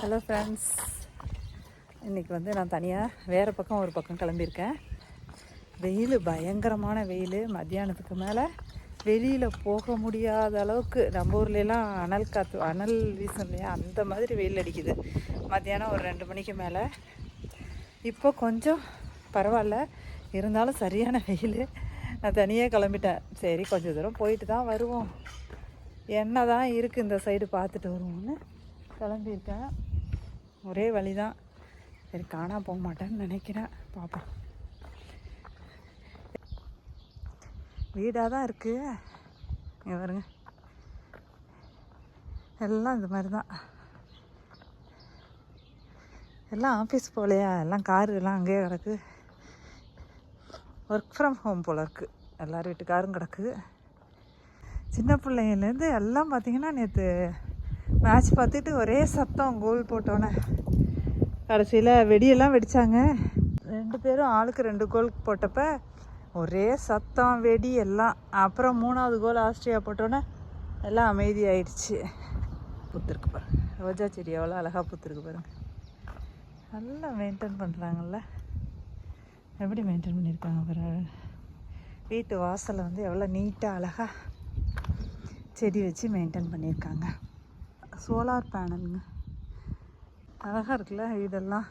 Hello friends இன்றைக்கி வந்து நான் தனியாக வேறு பக்கம் ஒரு பக்கம் கிளம்பியிருக்கேன். வெயில் பயங்கரமான வெயில். மத்தியானத்துக்கு மேலே வெளியில் போக முடியாத அளவுக்கு நம்ம ஊர்லலாம் அனல் காற்று அனல் வீசும் இல்லையா? அந்த மாதிரி வெயில் அடிக்குது. மத்தியானம் ஒரு ரெண்டு மணிக்கு மேலே. இப்போ கொஞ்சம் பரவாயில்ல. இருந்தாலும் சரியான வெயில். நான் தனியாக கிளம்பிட்டேன். சரி கொஞ்சம் தூரம் போயிட்டு தான் வருவோம். என்ன தான் இருக்குது இந்த சைடு பார்த்துட்டு வருவோம்னு கிளம்பியிருக்கேன். ஒரே வழி தான் சரி காணா போக மாட்டேன்னு நினைக்கிறேன். பார்ப்போம் வீடாக தான் இருக்குது இங்கே பாருங்க. எல்லாம் இந்த மாதிரி தான் எல்லாம் ஆஃபீஸ் போகலையா எல்லாம் காரு எல்லாம் அங்கேயே கிடக்கு. ஒர்க் ஃப்ரம் ஹோம் போல் இருக்குது எல்லார் வீட்டுக்காரும் கிடக்கு. சின்ன பிள்ளைங்கள்லேருந்து எல்லாம் பார்த்திங்கன்னா நேற்று மேட்ச் பார்த்துட்டு ஒரே சத்தம் கோல் போட்டோன்னே. கடைசியில் வெடியெல்லாம் வெடித்தாங்க ரெண்டு பேரும் ஆளுக்கு ரெண்டு கோல் போட்டப்ப ஒரே சத்தம் வெடி எல்லாம். அப்புறம் மூணாவது கோல் ஆஸ்திரியா போட்டோன்னே எல்லாம் அமைதியாயிடுச்சு. பூத்துருக்கு பாருங்க. ரோஜா செடி எவ்வளோ அழகாக பூத்துருக்கு பாருங்க. நல்லா மெயின்டைன் பண்ணுறாங்கல்ல எப்படி மெயின்டைன் பண்ணியிருக்காங்க பாருங்க. வீட்டு வாசலை வந்து எவ்வளோ நீட்டாக அழகாக செடி வச்சு மெயின்டைன் பண்ணியிருக்காங்க. சோலார் பேனலுங்க. அழகாக இருக்குல்ல இதெல்லாம்.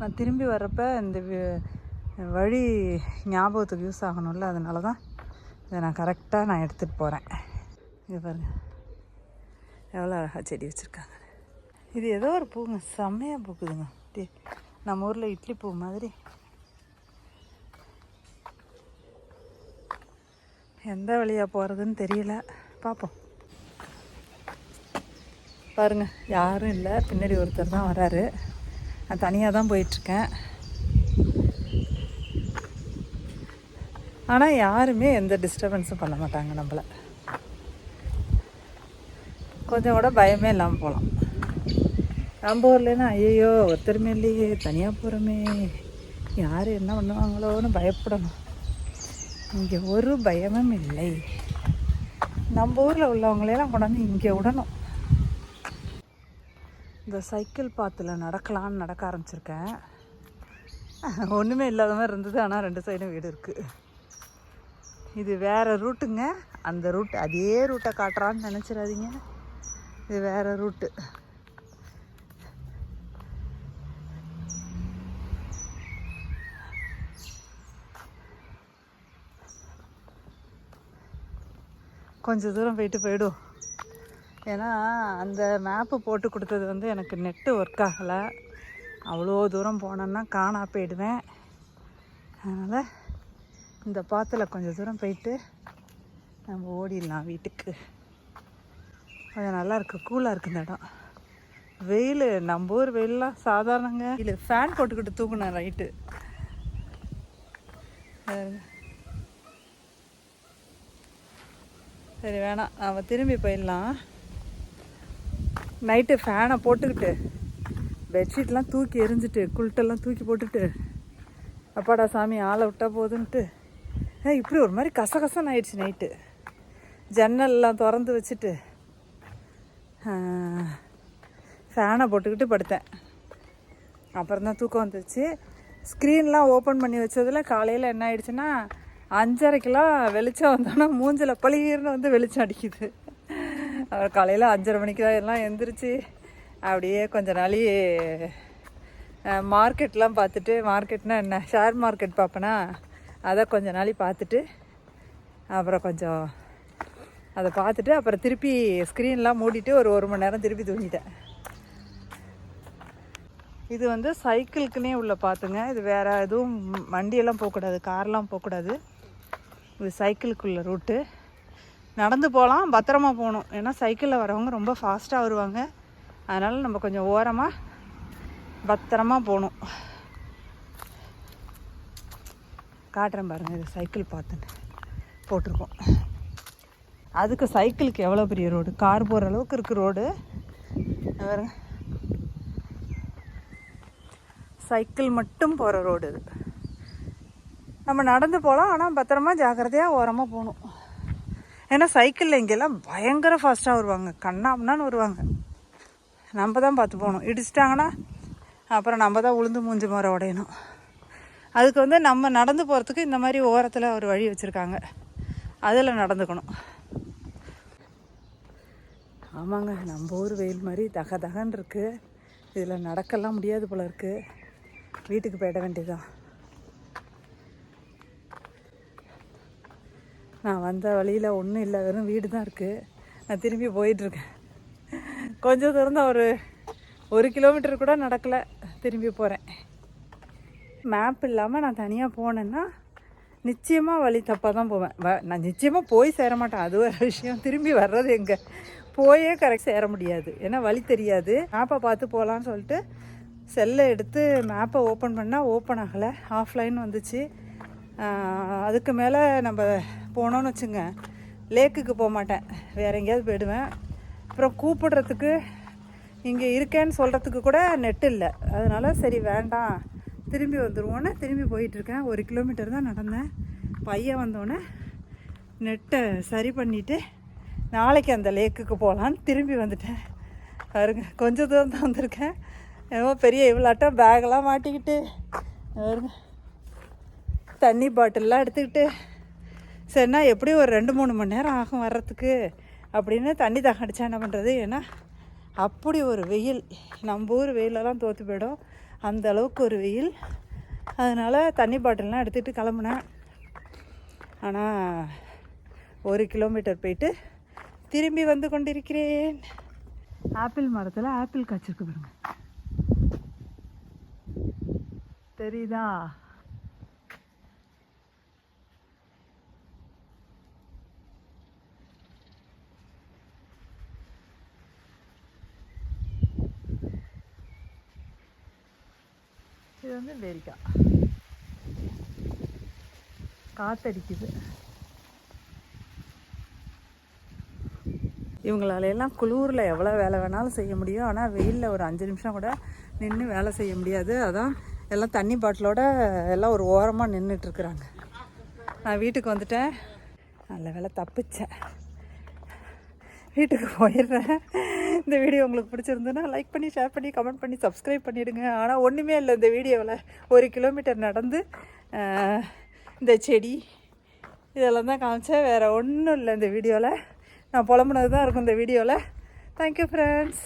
நான் திரும்பி வர்றப்ப இந்த வழி ஞாபகத்துக்கு யூஸ் ஆகணும்ல அதனால தான் இதை நான் கரெக்டாக நான் எடுத்துகிட்டு போகிறேன் இதை பாருங்கள் எவ்வளோ அழகாக செடி வச்சுருக்காங்க. இது ஏதோ ஒரு பூங்க செம்மையாக பூக்குதுங்க. நம்ம ஊரில் இட்லி பூ மாதிரி. எந்த வழியாக போகிறதுன்னு தெரியல. பார்ப்போம் பாருங்க யாரும் இல்லை. பின்னாடி ஒருத்தர் தான் வராரு. நான் தனியாக தான் போயிட்டுருக்கேன். ஆனால் யாருமே எந்த டிஸ்டர்பன்ஸும் பண்ண மாட்டாங்க நம்மளை. கொஞ்சம் கூட பயமே இல்லாமல் போகலாம் நம்ம ஊர்லன்னா ஐயோ ஒருத்தருமே இல்லையே தனியாக போகிறோமே யார் என்ன பண்ணுவாங்களோன்னு பயப்படணும். இங்கே ஒரு பயமும் இல்லை. நம்ம ஊரில் உள்ளவங்களையெல்லாம் கொண்டாந்து இங்கே விடணும். இந்த சைக்கிள் பாத்தில் நடக்கலான்னு நடக்க ஆரம்பிச்சிருக்கேன். ஒன்றுமே இல்லாத மாதிரி இருந்தது ஆனால் ரெண்டு சைடும் வீடு இருக்குது இது வேறு ரூட்டுங்க. அந்த ரூட் அதே ரூட்டை காட்டுறான்னு நினச்சிடாதீங்க. இது வேறு ரூட்டு. கொஞ்சம் தூரம் போயிட்டு போயிடும் ஏன்னா அந்த மேப்பு போட்டு கொடுத்தது வந்து எனக்கு நெட்டு ஒர்க் ஆகலை. அவ்வளோ தூரம் போனேன்னா காணா போயிடுவேன். அதனால் இந்த பாத்தில் கொஞ்சம் தூரம் போயிட்டு நம்ம ஓடிடலாம் வீட்டுக்கு. கொஞ்சம் நல்லா இருக்குது கூலாக இருக்கு இந்த இடம். வெயில் நம்ம ஊர் வெயிலெலாம் சாதாரணங்க. இல்லை ஃபேன் போட்டுக்கிட்டு தூங்கினேன் ரைட்டு சரி வேணாம். நாம் திரும்பி போயிடலாம். நைட்டு ஃபேனை போட்டுக்கிட்டு பெட்ஷீட்லாம் தூக்கி எரிஞ்சிட்டு குல்ட்டெல்லாம் தூக்கி போட்டுட்டு அப்பாடா சாமி ஆளை விட்டா போதுன்ட்டு. ஏ இப்படி ஒரு மாதிரி கசகசன்னு ஆயிடுச்சு நைட்டு ஜன்னல்லாம் திறந்து வச்சுட்டு ஃபேனை போட்டுக்கிட்டு படுத்தேன். அப்புறம் தான் தூக்கம் வந்துச்சு ஸ்க்ரீன்லாம் ஓப்பன் பண்ணி வச்சதில் காலையில் என்ன ஆயிடுச்சுன்னா அஞ்சரைக்கெல்லாம் வெளிச்சம் வந்தோன்னா மூஞ்சில் பளிர்னு வந்து வெளிச்சம் அடிக்குது. அப்புறம் காலையில் அஞ்சரை மணிக்கு தான் எல்லாம் எந்திரிச்சு அப்படியே கொஞ்ச நாளி மார்க்கெட்லாம் பார்த்துட்டு மார்க்கெட்னா என்ன? ஷேர் மார்க்கெட் பார்ப்பேன்னா அதை கொஞ்ச நாளி பார்த்துட்டு அப்புறம் கொஞ்சம் அதை பார்த்துட்டு அப்புறம் திருப்பி ஸ்க்ரீன்லாம் மூடிட்டு ஒரு ஒரு மணி நேரம் திருப்பி தூங்கிட்டேன். இது வந்து சைக்கிளுக்குன்னே உள்ள பார்த்துங்க. இது வேறு எதுவும் வண்டியெல்லாம் போகக்கூடாது கார்லாம் போகக்கூடாது. இது சைக்கிளுக்குள்ள ரூட்டு நடந்து போகலாம் பத்திரமா போகணும். ஏன்னா சைக்கிளில் வரவங்க ரொம்ப ஃபாஸ்ட்டாக வருவாங்க. அதனால் நம்ம கொஞ்சம் ஓரமாக பத்திரமா போகணும். காட்டுறேன் பாருங்கள் இது சைக்கிள் பார்த்துன்னு போட்டிருக்கோம். அதுக்கு சைக்கிளுக்கு எவ்வளோ பெரிய ரோடு கார் போகிற அளவுக்கு இருக்குது ரோடு பாருங்க. சைக்கிள் மட்டும் போகிற ரோடு இது. நம்ம நடந்து போகலாம் ஆனால் பத்திரமா ஜாக்கிரதையாக ஓரமாக போகணும். ஏன்னா சைக்கிளில் இங்கெல்லாம் பயங்கர ஃபாஸ்ட்டாக வருவாங்க. கண்ணாம்னான்னு வருவாங்க. நம்ம தான் பார்த்து போகணும். இடிச்சிட்டாங்கன்னா அப்புறம் நம்ம தான் உளுந்து மூஞ்சி மரம் உடையணும். அதுக்கு வந்து நம்ம நடந்து போகிறதுக்கு இந்த மாதிரி ஓரத்தில் ஒரு வழி வச்சுருக்காங்க. அதில் நடந்துக்கணும். ஆமாங்க நம்ம ஊர் வெயில் மாதிரி தக தகன்னு இருக்குது இதில் நடக்கலாம் முடியாது போல இருக்குது வீட்டுக்கு போயிட வேண்டியதுதான். நான் வந்த வழியில் ஒன்றும் இல்லை. வெறும் வீடு தான் இருக்குது நான் திரும்பி போயிட்டுருக்கேன். கொஞ்சம் தூரம் ஒரு ஒரு கிலோமீட்டர் கூட நடக்கலை. திரும்பி போகிறேன் மேப் இல்லாமல் நான் தனியாக போனேன்னா நிச்சயமாக வழி தப்பாக தான் போவேன். வ நான் நிச்சயமாக போய் சேர மாட்டேன். அது ஒரு விஷயம். திரும்பி வர்றது எங்கே? போயே கரெக்ட் சேர முடியாது. ஏன்னா வழி தெரியாது. மேப்பை பார்த்து போகலான்னு சொல்லிட்டு செல்லை எடுத்து மேப்பை ஓப்பன் பண்ணால் ஓப்பன் ஆகலை. ஆஃப்லைன் வந்துச்சு. அதுக்கு மேலே நம்ம போனோன்னு வச்சுங்க லேக்குக்கு போக மாட்டேன். வேறு எங்கேயாவது போயிடுவேன். அப்புறம் கூப்பிடுறதுக்கு இங்கே இருக்கேன்னு சொல்கிறதுக்கு கூட நெட் இல்லை. அதனால் சரி வேண்டாம். திரும்பி வந்துடுவோன்னு திரும்பி போயிட்டுருக்கேன் ஒரு கிலோமீட்டர் தான் நடந்தேன். பையன் வந்தோடனே நெட்டை சரி பண்ணிவிட்டு நாளைக்கு அந்த லேக்குக்கு போகலான்னு திரும்பி வந்துட்டேன். பாருங்க கொஞ்சம் தூரம் தான் வந்திருக்கேன். ஏதோ பெரிய இவ்வளாட்டம் பேக்கெல்லாம் மாட்டிக்கிட்டு பாருங்க. தண்ணி பாட்டில்லாம் எடுத்துக்கிட்டு சரிண்ணா எப்படியும் ஒரு ரெண்டு மூணு மணி நேரம் ஆகும் வர்றதுக்கு? அப்படின்னு தண்ணி தாகம் அடித்தா என்ன பண்ணுறது ஏன்னா அப்படி ஒரு வெயில் நம்ம ஊர் வெயிலெல்லாம் தோற்று போயிடும். அந்த அளவுக்கு ஒரு வெயில். அதனால் தண்ணி பாட்டில்லாம் எடுத்துகிட்டு கிளம்புனேன். ஆனால் ஒரு கிலோமீட்டர் போயிட்டு திரும்பி வந்து கொண்டிருக்கிறேன். ஆப்பிள் மரத்தில் ஆப்பிள் காய்ச்சிருக்கு பாருங்க. தெரியுதா? வந்து வெரிக்காய் காத்தடிக்குது. இவங்களால எல்லாம் குளூரில் எவ்வளோ வேலை வேணாலும் செய்ய முடியும். ஆனால் வெயிலில் ஒரு அஞ்சு நிமிஷம் கூட நின்று வேலை செய்ய முடியாது. அதான் எல்லாம் தண்ணி பாட்டிலோட எல்லாம் ஒரு ஓரமாக நின்றுட்டுருக்குறாங்க நான் வீட்டுக்கு வந்துட்டேன். நல்ல வேலை தப்பிச்சேன். வீட்டுக்கு போயிடுறேன். இந்த வீடியோ உங்களுக்கு பிடிச்சிருந்துன்னா லைக் பண்ணி ஷேர் பண்ணி கமெண்ட் பண்ணி சப்ஸ்கிரைப் பண்ணிவிடுங்க ஆனால் ஒன்றுமே இல்லை இந்த வீடியோவில் ஒரு கிலோமீட்டர் நடந்து இந்த செடி இதெல்லாம் தான் காமிச்சேன். வேறு ஒன்றும் இல்லை இந்த வீடியோவில் நான் புலம்புனது தான் இருக்கும் இந்த வீடியோவில் தேங்க்யூ ஃப்ரெண்ட்ஸ்